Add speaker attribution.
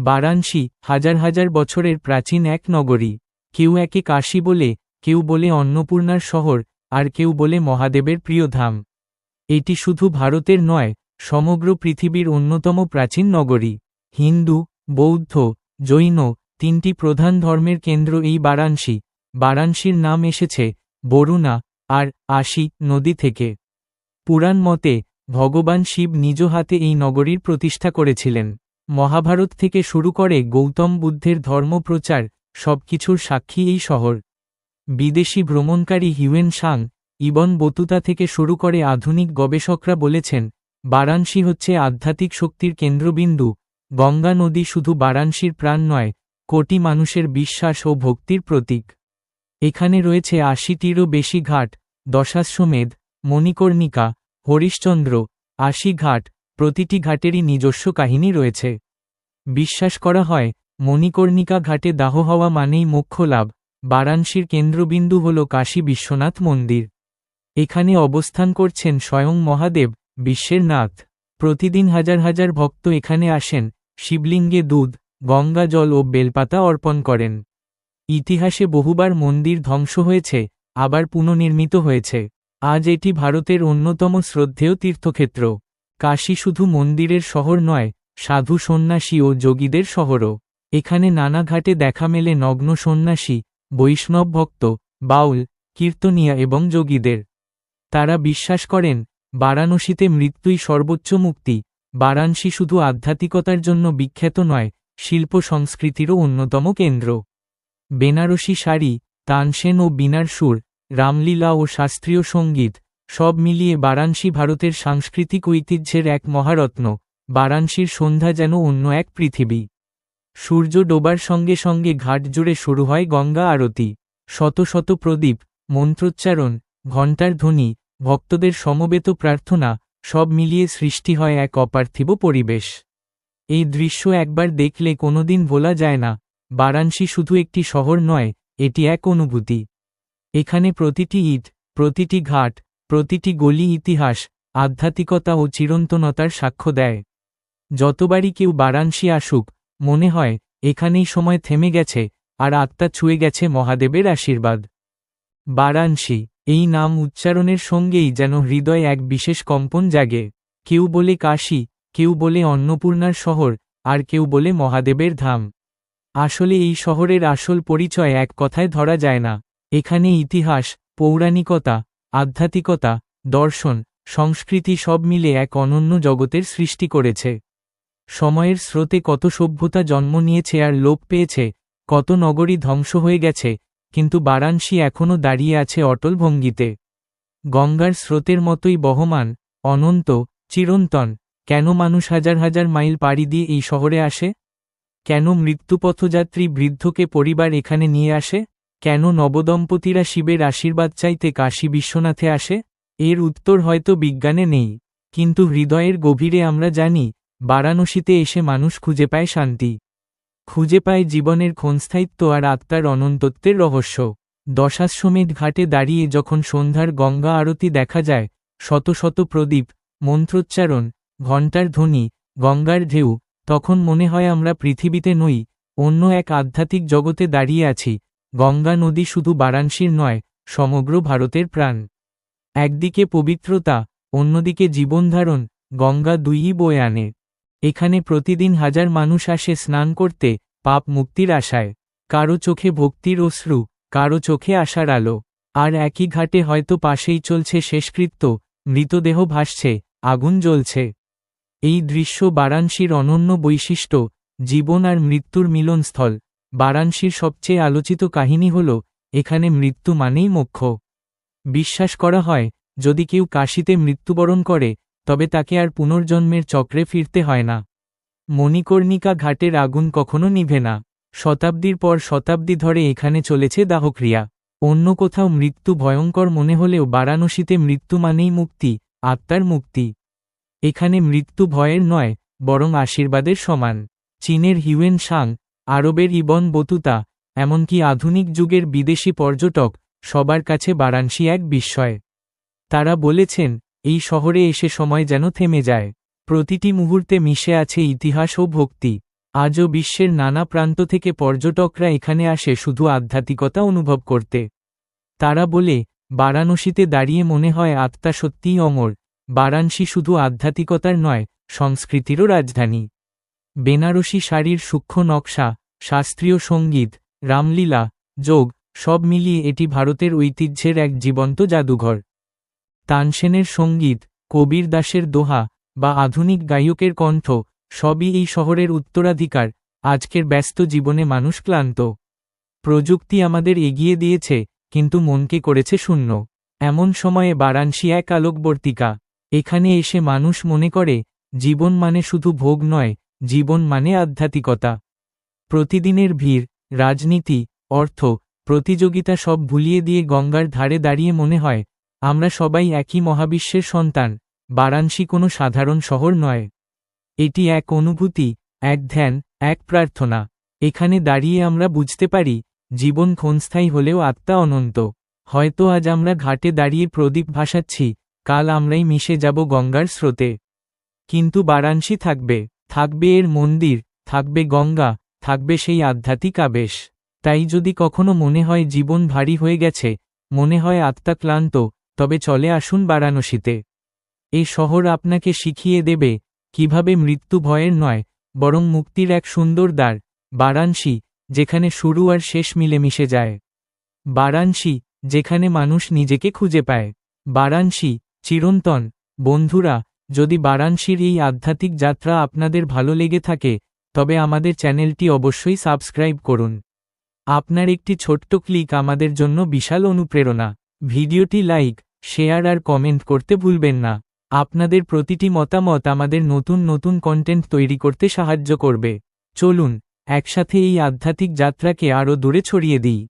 Speaker 1: বারাণসী, হাজার হাজার বছরের প্রাচীন এক নগরী। কেউ একে কাশী বলে, কেউ বলে অন্নপূর্ণার শহর, আর কেউ বলে মহাদেবের প্রিয় ধাম এটি শুধু ভারতের নয়, সমগ্র পৃথিবীর অন্যতম প্রাচীন নগরী। হিন্দু, বৌদ্ধ, জৈন তিনটি প্রধান ধর্মের কেন্দ্র এই বারাণসী। বারাণসীর নাম এসেছে বরুণা আর আশি নদী থেকে। পুরাণ মতে, ভগবান শিব নিজ হাতে এই নগরীর প্রতিষ্ঠা করেছিলেন। মহাভারত থেকে শুরু করে গৌতম বুদ্ধের ধর্মপ্রচার, সবকিছুর সাক্ষী এই শহর। বিদেশি ভ্রমণকারী হিউয়েন সাং, ইবন বতুতা থেকে শুরু করে আধুনিক গবেষকরা বলেছেন, বারাণসী হচ্ছে আধ্যাত্মিক শক্তির কেন্দ্রবিন্দু। গঙ্গা নদী শুধু বারাণসীর প্রাণ নয়, কোটি মানুষের বিশ্বাস ও ভক্তির প্রতীক। এখানে রয়েছে আশিটিরও বেশি ঘাট, দশাশ্বমেধ, মণিকর্ণিকা, হরিশ্চন্দ্র আশি ঘাট প্রতিটি ঘাটেরই নিজস্ব কাহিনী রয়েছে। বিশ্বাস করা হয়, মণিকর্ণিকা ঘাটে দাহ হওয়া মানেই মোক্ষ লাভ। বারাণসীর কেন্দ্রবিন্দু হল কাশী বিশ্বনাথ মন্দির। এখানে অবস্থান করছেন স্বয়ং মহাদেব, বিশ্বের নাথ। প্রতিদিন হাজার হাজার ভক্ত এখানে আসেন, শিবলিঙ্গে দুধ, গঙ্গা জল ও বেলপাতা অর্পণ করেন। ইতিহাসে বহুবার মন্দির ধ্বংস হয়েছে, আবার পুনর্নির্মিত হয়েছে। আজ এটি ভারতের অন্যতম শ্রদ্ধেয় তীর্থক্ষেত্র। কাশী শুধু মন্দিরের শহর নয়, সাধু সন্ন্যাসী ও যোগীদের শহরও। এখানে নানা ঘাটে দেখা মেলে নগ্ন সন্ন্যাসী, বৈষ্ণব ভক্ত, বাউল, কীর্তনিয়া এবং যোগীদের। তারা বিশ্বাস করেন, বারাণসীতে মৃত্যুই সর্বোচ্চ মুক্তি, বারাণসী শুধু আধ্যাত্মিকতার জন্য বিখ্যাত নয়, শিল্প সংস্কৃতিরও অন্যতম কেন্দ্র। বেনারসি শাড়ি, তানসেন ও বিনার সুর, রামলীলা ও শাস্ত্রীয় সংগীত সব মিলিয়ে বারাণসী ভারতের সাংস্কৃতিক ঐতিহ্যের এক মহারত্ন, বারাণসীর সন্ধ্যা যেন অন্য এক পৃথিবী। সূর্য ডোবার সঙ্গে সঙ্গে ঘাট জুড়ে শুরু হয় গঙ্গা আরতি। শত শত প্রদীপ, মন্ত্রোচ্চারণ, ঘণ্টার ধ্বনি, ভক্তদের সমবেত প্রার্থনা, সব মিলিয়ে সৃষ্টি হয় এক অপার্থিব পরিবেশ। এই দৃশ্য একবার দেখলে কোনোদিন ভোলা যায় না, বারাণসী শুধু একটি শহর নয়, এটি এক অনুভূতি। এখানে প্রতিটি ইট, প্রতিটি ঘাট প্রতিটি গলি ইতিহাস, আধ্যাত্মিকতা ও চিরন্তনতার সাক্ষ্য দেয়। যতবারই কেউ বারাণসী আসুক, মনে হয়, এখানেই সময় থেমে গেছে, আর আত্মা ছুঁয়ে গেছে মহাদেবের আশীর্বাদ। বারাণসী, এই নাম উচ্চারণের সঙ্গেই যেন হৃদয় এক বিশেষ কম্পন জাগে। কেউ বলে কাশী, কেউ বলে অন্নপূর্ণার শহর, আর কেউ বলে মহাদেবের ধাম। আসলে এই শহরের আসল পরিচয় এক কথায় ধরা যায় না। এখানে ইতিহাস, পৌরাণিকতা আধ্যাত্মিকতা, দর্শন, সংস্কৃতি সব মিলে এক অনন্য জগতের সৃষ্টি করেছে। সময়ের স্রোতে কত সভ্যতা জন্ম নিয়েছে আর লোপ পেয়েছে, কত নগরী ধ্বংস হয়ে গেছে, কিন্তু বারাণসী এখনও দাঁড়িয়ে আছে অটল ভঙ্গিতে। গঙ্গার স্রোতের মতোই বহমান, অনন্ত, চিরন্তন, কেন মানুষ হাজার হাজার মাইল পাড়ি দিয়ে এই শহরে আসে? কেন মৃত্যুপথযাত্রী বৃদ্ধকে পরিবার এখানে নিয়ে আসে? কেন নবদম্পতিরা শিবের আশীর্বাদ চাইতে কাশী বিশ্বনাথে আসে? এর উত্তর হয়তো বিজ্ঞানে নেই, কিন্তু হৃদয়ের গভীরে আমরা জানি, বারাণসীতে এসে মানুষ খুঁজে পায় শান্তি। খুঁজে পায় জীবনের ক্ষণস্থায়িত্ব আর আত্মার অনন্তত্বের রহস্য। দশাশ্বমেধ ঘাটে দাঁড়িয়ে যখন সন্ধ্যার গঙ্গা আরতি দেখা যায়, শত শত প্রদীপ, মন্ত্রোচ্চারণ, ঘণ্টার ধ্বনি, গঙ্গার ঢেউ, তখন মনে হয় আমরা পৃথিবীতে নই, অন্য এক আধ্যাত্মিক জগতে দাঁড়িয়ে আছি। গঙ্গা নদী শুধু বারাণসীর নয়, সমগ্র ভারতের প্রাণ। একদিকে পবিত্রতা, অন্যদিকে জীবনধারণ, গঙ্গা দুইই বয়ে আনে। এখানে প্রতিদিন হাজার মানুষ আসে স্নান করতে, পাপ মুক্তির আশায়। কারও চোখে ভক্তির অশ্রু, কারও চোখে আশার আলো। আর একই ঘাটে হয়তো পাশেই চলছে শেষকৃত্য, মৃতদেহ ভাসছে, আগুন জ্বলছে। এই দৃশ্য বারাণসীর অনন্য বৈশিষ্ট্য, জীবন আর মৃত্যুর মিলনস্থল। বারাণসীর সবচেয়ে আলোচিত কাহিনী হল, এখানে মৃত্যু মানেই মোক্ষ। বিশ্বাস করা হয়, যদি কেউ কাশিতে মৃত্যুবরণ করে, তবে তাকে আর পুনর্জন্মের চক্রে ফিরতে হয় না। মণিকর্ণিকা ঘাটের আগুন কখনো নিভে না। শতাব্দীর পর শতাব্দী ধরে এখানে চলেছে দাহক্রিয়া। অন্য কোথাও মৃত্যু ভয়ঙ্কর মনে হলেও বারাণসীতে মৃত্যু মানেই মুক্তি, আত্মার মুক্তি। এখানে মৃত্যু ভয়ের নয়, বরং আশীর্বাদের সমান। চীনের হিউয়েন সাং আরবের ইবন বতুতা, এমনকি আধুনিক যুগের বিদেশি পর্যটক, সবার কাছে বারাণসী এক বিস্ময়। তারা বলেছেন, এই শহরে এসে সময় যেন থেমে যায়। প্রতিটি মুহূর্তে মিশে আছে ইতিহাস ও ভক্তি। আজও বিশ্বের নানা প্রান্ত থেকে পর্যটকরা এখানে আসে শুধু আধ্যাত্মিকতা অনুভব করতে। তারা বলে, বারাণসীতে দাঁড়িয়ে মনে হয় আত্মা সত্যিই অমর। বারাণসী শুধু আধ্যাত্মিকতার নয়, সংস্কৃতিরও রাজধানী। বেনারসি শাড়ির সূক্ষ্ম নকশা শাস্ত্রীয় সংগীত, রামলীলা, যোগ, সব মিলিয়ে এটি ভারতের ঐতিহ্যের এক জীবন্ত জাদুঘর। তানসেনের সংগীত, কবির দাসের দোহা, বা আধুনিক গায়কের কণ্ঠ, সবই এই শহরের উত্তরাধিকার, আজকের ব্যস্ত জীবনে মানুষ ক্লান্ত। প্রযুক্তি আমাদের এগিয়ে দিয়েছে, কিন্তু মনকে করেছে শূন্য। এমন সময়ে বারাণসী এক আলোকবর্তিকা, এখানে এসে মানুষ মনে করে, জীবন মানে শুধু ভোগ নয়, জীবন মানে আধ্যাত্মিকতা। প্রতিদিনের ভিড়, রাজনীতি, অর্থ, প্রতিযোগিতা সব ভুলিয়ে দিয়ে গঙ্গার ধারে দাঁড়িয়ে মনে হয়, আমরা সবাই একই মহাবিশ্বের সন্তান, বারাণসী কোনো সাধারণ শহর নয়। এটি এক অনুভূতি, এক ধ্যান, এক প্রার্থনা। এখানে দাঁড়িয়ে আমরা বুঝতে পারি, জীবন ক্ষণস্থায়ী হলেও আত্মা অনন্ত। হয়তো আজ আমরা ঘাটে দাঁড়িয়ে প্রদীপ ভাসাচ্ছি, কাল আমরাই মিশে যাব গঙ্গার স্রোতে। কিন্তু বারাণসী থাকবে থাকবে এর মন্দির, থাকবে গঙ্গা থাকবে সেই আধ্যাত্মিক আবেশ। তাই যদি কখনো মনে হয় জীবন ভারী হয়ে গেছে, মনে হয় আত্মা ক্লান্ত, তবে চলে আসুন বারাণসীতে। এই শহর আপনাকে শিখিয়ে দেবে কীভাবে মৃত্যু ভয়ের নয়, বরং মুক্তির এক সুন্দর দ্বার, বারাণসী, যেখানে শুরু আর শেষ মিলেমিশে যায়। বারাণসী, যেখানে মানুষ নিজেকে খুঁজে পায়। বারাণসী, চিরন্তন। বন্ধুরা, যদি বারাণসীর এই আধ্যাত্মিক যাত্রা আপনাদের ভালো লেগে থাকে তবে আমাদের চ্যানেলটি অবশ্যই সাবস্ক্রাইব করুন। আপনার একটি ছোট্ট ক্লিক আমাদের জন্য বিশাল অনুপ্রেরণা। ভিডিওটি লাইক, শেয়ার আর কমেন্ট করতে ভুলবেন না। আপনাদের প্রতিটি মতামত আমাদের নতুন নতুন কন্টেন্ট তৈরি করতে সাহায্য করবে। চলুন, একসাথে এই আধ্যাত্মিক যাত্রাকে আরও দূরে ছড়িয়ে দিই।